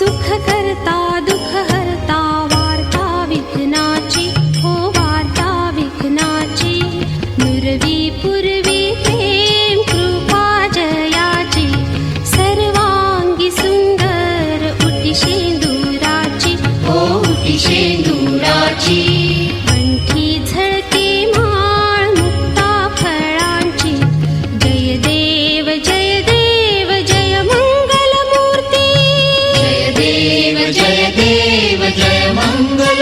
सुखकर्ता दुःखहर्ता वार्ता दुखर्ता हो वार्ता ओ वर्ता विघनी प्रेम कृपा जया सर्वाङ्गी सुन्दर उटि शेन्दूरा ओ उटिशी देव जय मङ्गल